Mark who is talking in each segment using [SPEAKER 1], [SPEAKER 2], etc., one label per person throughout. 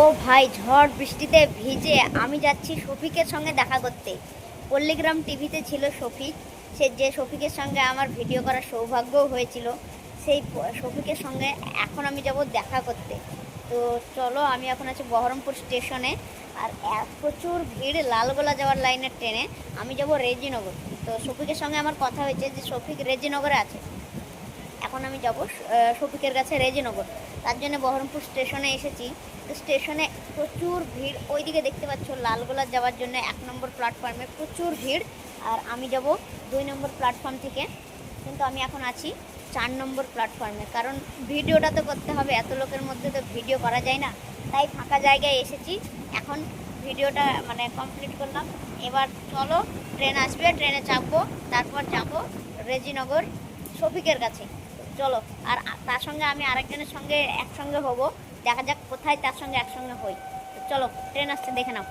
[SPEAKER 1] ও ভাই, ঝড় বৃষ্টিতে ভিজে আমি যাচ্ছি শফিকের সঙ্গে দেখা করতে। পল্লীগ্রাম টিভিতে ছিল শফিক। সে যে শফিকের সঙ্গে আমার ভিডিও করার সৌভাগ্যও হয়েছিল, সেই শফিকের সঙ্গে এখন আমি যাব দেখা করতে। তো চলো, আমি এখন আছি বহরমপুর স্টেশনে। আর প্রচুর ভিড় লালগোলা যাওয়ার লাইনের ট্রেনে। আমি যাব রেজিনগর। তো শফিকের সঙ্গে আমার কথা হয়েছে যে, শফিক রেজিনগরে আছে। এখন আমি যাব শফিকের কাছে রেজিনগর। তার জন্য বহরমপুর স্টেশনে এসেছি। স্টেশনে প্রচুর ভিড়। ওইদিকে দেখতে পাচ্ছ লালগোলা যাওয়ার জন্য এক নম্বর প্ল্যাটফর্মে প্রচুর ভিড়। আর আমি যাব দুই নম্বর প্ল্যাটফর্ম থেকে। কিন্তু আমি এখন আছি চার নম্বর প্ল্যাটফর্মে কারণ ভিডিওটা তো করতে হবে, এত লোকের মধ্যে তো ভিডিও করা যায় না। তাই ফাঁকা জায়গায় এসেছি। এখন ভিডিওটা মানে কমপ্লিট করলাম। এবার চলো, ট্রেন আসবে, ট্রেনে চাপবো, তারপর যাব রেজিনগর শফিকের কাছে। চলো, আর তার সঙ্গে আমি আরেকজনের সঙ্গে একসঙ্গে হব। দেখা যাক কোথায় তার সঙ্গে একসঙ্গে হই। চলো ট্রেন আসছে, দেখে নাও।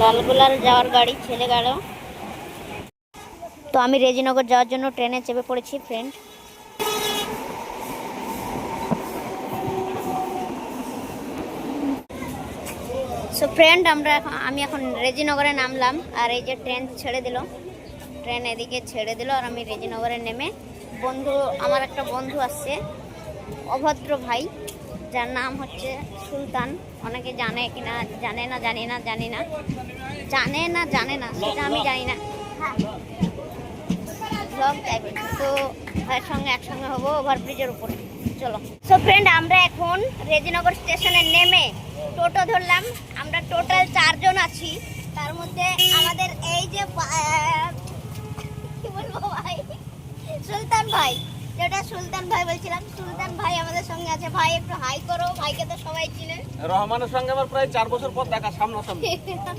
[SPEAKER 1] লালগোলার যাওয়ার গাড়ি, ছেলে গেল। তো আমি রেজিনগর যাওয়ার জন্য ট্রেনে চেপে পড়েছি ফ্রেন্ড সো ফ্রেন্ড আমরা আমি এখন রেজিনগরে নামলাম, আর এই যে ট্রেন ছেড়ে দিল। ট্রেন এদিকে ছেড়ে দিল আর আমি রেজিনগরে নেমে বন্ধু, আমার একটা বন্ধু আসছে, অভদ্র ভাই, যার নাম হচ্ছে সুলতান। অনেকে জানে কিনা, জানে না, জানি না জানি না। জানে না জানে না, সেটা আমি জানি না। তো ভাইয়ের সঙ্গে একসঙ্গে হব ওভারব্রিজের উপরে। চলো। সো ফ্রেন্ড আমরা এখন রেজিনগর স্টেশনে নেমে টোটো ধরলাম। আমরা টোটাল চারজন আছি। তার মধ্যে আমাদের এই যে কি বলব ভাই। সুলতান ভাই যেটা সুলতান ভাই বলছিলাম সুলতান ভাই আমাদের সঙ্গে আছে। ভাই একটু হাই করো। ভাইকে তো সবাই চিনে।
[SPEAKER 2] রহমানের সঙ্গে আমার প্রায় চার বছর পর দেখা সামনাসামনি।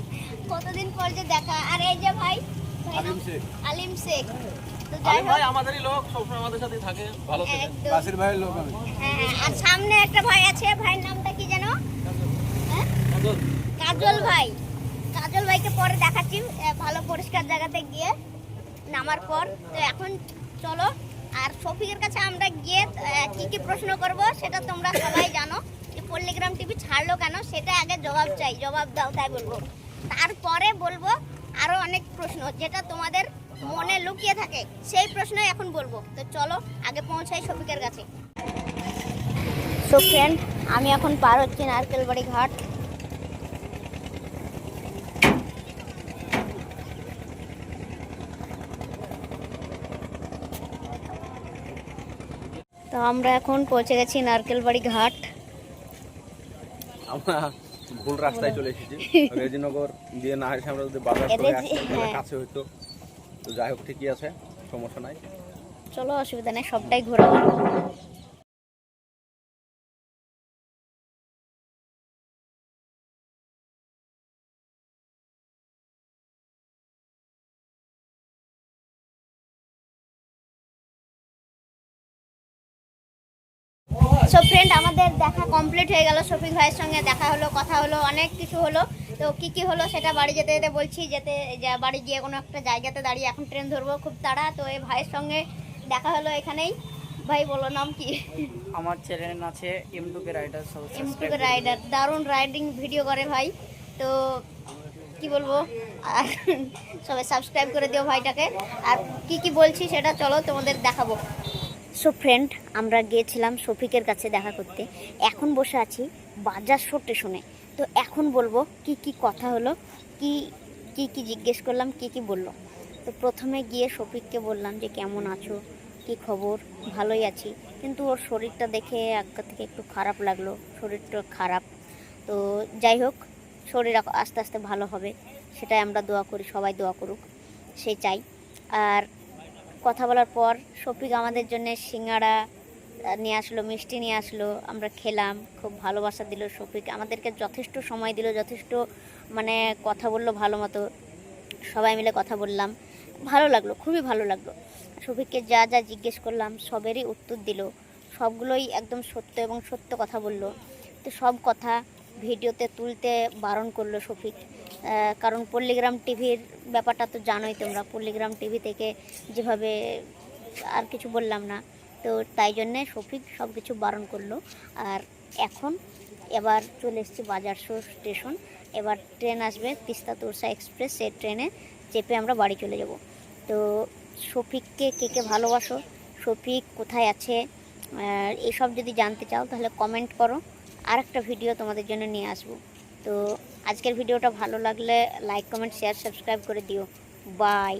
[SPEAKER 1] কতদিন পর যে দেখা? আর এই যে ভাই
[SPEAKER 2] আলিম শেখ।
[SPEAKER 1] আলিম শেখ।
[SPEAKER 2] আলিম ভাই আমাদেরই লোক সবসময় আমাদের সাথেই থাকে ভালো থেকে।
[SPEAKER 1] একদম।
[SPEAKER 2] ভাইয়ের লোক আমি।
[SPEAKER 1] হ্যাঁ হ্যাঁ, আর সামনে একটা ভাই আছে ভাইয়ের নামটা কি জানো হ্যাঁ? কাজল। ভাই। কাজল ভাইকে পরে দেখাচ্ছি ভালো পরিষ্কার জায়গাতে গিয়ে। নামার পর, তো এখন চলো, আর শফিকের কাছে আমরা গিয়ে কি কি প্রশ্ন করব সেটা তোমরা সবাই জানো। যে পল্লীগ্রাম টিভি ছাড়লো কেন সেটা আগে জবাব চাই, জবাব দাও, তাই বলব। তারপরে বলব আরও অনেক প্রশ্ন, যেটা তোমাদের মনে লুকিয়ে থাকে, সেই প্রশ্নই এখন বলব। তো চলো, আগে পৌঁছাই শফিকের কাছে। সো ফ্রেন্ড আমি এখন পার হচ্ছি নারকেলবাড়ি ঘাট। তো আমরা এখন পৌঁছে গেছি নারকেল বাড়ি ঘাট।
[SPEAKER 2] আমরা ভুল রাস্তায় চলে এসেছি। রেজিনগর দিয়ে না এসে আমরা যদি বাজার করে
[SPEAKER 1] হ্যাঁ।
[SPEAKER 2] কাছে হইতো। তো যাই হোক ঠিকই আছে সমস্যা নাই।
[SPEAKER 1] চলো অসুবিধা নেই সবটাই ঘোরাবো সো ফ্রেন্ড আমাদের দেখা কমপ্লিট হয়ে গেল। শফিক ভাইয়ের সঙ্গে দেখা হলো কথা হলো অনেক কিছু হলো। তো কি কি হলো সেটা বাড়ি যেতে যেতে বলছি যেতে যা- বাড়ি গিয়ে কোনো একটা জায়গাতে দাঁড়িয়ে এখন ট্রেন ধরবো খুব তাড়া। তো এই ভাইয়ের সঙ্গে দেখা হলো এখানেই। ভাই বলো নাম কি?
[SPEAKER 3] আমার চ্যানেল আছে M two K rider
[SPEAKER 1] M two K rider দারুণ রাইডিং ভিডিও করে ভাই। তো কি বলব? আর সবাই সাবস্ক্রাইব করে দিও ভাইটাকে। আর কি কি বলছি সেটা চলো তোমাদের দেখাবো। সো ফ্রেন্ড আমরা গিয়েছিলাম শফিকের কাছে দেখা করতে। এখন বসে আছি বাজার স্টেশনে। তো এখন বলব কি কি কথা হলো, কি কি কি জিজ্ঞেস করলাম, কি কি বলল। তো প্রথমে গিয়ে শফিককে বললাম যে কেমন আছো, কি খবর? ভালোই আছি। কিন্তু ওর শরীরটা দেখে একটা থেকে একটু খারাপ লাগল, শরীরটা খারাপ। তো যাই হোক, শরীর আস্তে আস্তে ভালো হবে, সেটাই আমরা দোয়া করি, সবাই দোয়া করুক, সে চাই। আর কথা বলার পর শফিক আমাদের জন্য সিঙ্গাড়া নিয়ে আসলো, মিষ্টি নিয়ে আসলো। আমরা খেলাম, খুব ভালোবাসা দিল শফিক। আমাদেরকে যথেষ্ট সময় দিল, যথেষ্ট মানে কথা বলল ভালো মতো। সবাই মিলে কথা বললাম। ভালো লাগল, খুবই ভালো লাগল। শফিককে যা যা জিজ্ঞেস করলাম, সবেরই উত্তর দিল। সবগুলোই একদম সত্য এবং সত্য কথা বলল। তো সব কথা ভিডিওতে তুলতে বারণ করল শফিক। কারণ পল্লীগ্রাম টিভির ব্যাপারটা তো জানোই তোমরা। পল্লীগ্রাম টিভি থেকে যেভাবে আর কিছু বললাম না। তো তাই জন্যে শফিক সব কিছু বারণ করল। আর এখন এবার চলে এসেছি বাজার শো স্টেশন। এবার ট্রেন আসবে তিস্তা তোরসা এক্সপ্রেস। সেই ট্রেনে চেপে আমরা বাড়ি চলে যাব। তো শফিককে কে কে ভালোবাসো? শফিক কোথায় আছে? এসব যদি জানতে চাও তাহলে কমেন্ট করো। আর একটা ভিডিও তোমাদের জন্য নিয়ে আসব। তো আজকের ভিডিওটা ভালো লাগলে লাইক কমেন্ট শেয়ার সাবস্ক্রাইব করে দিও। বাই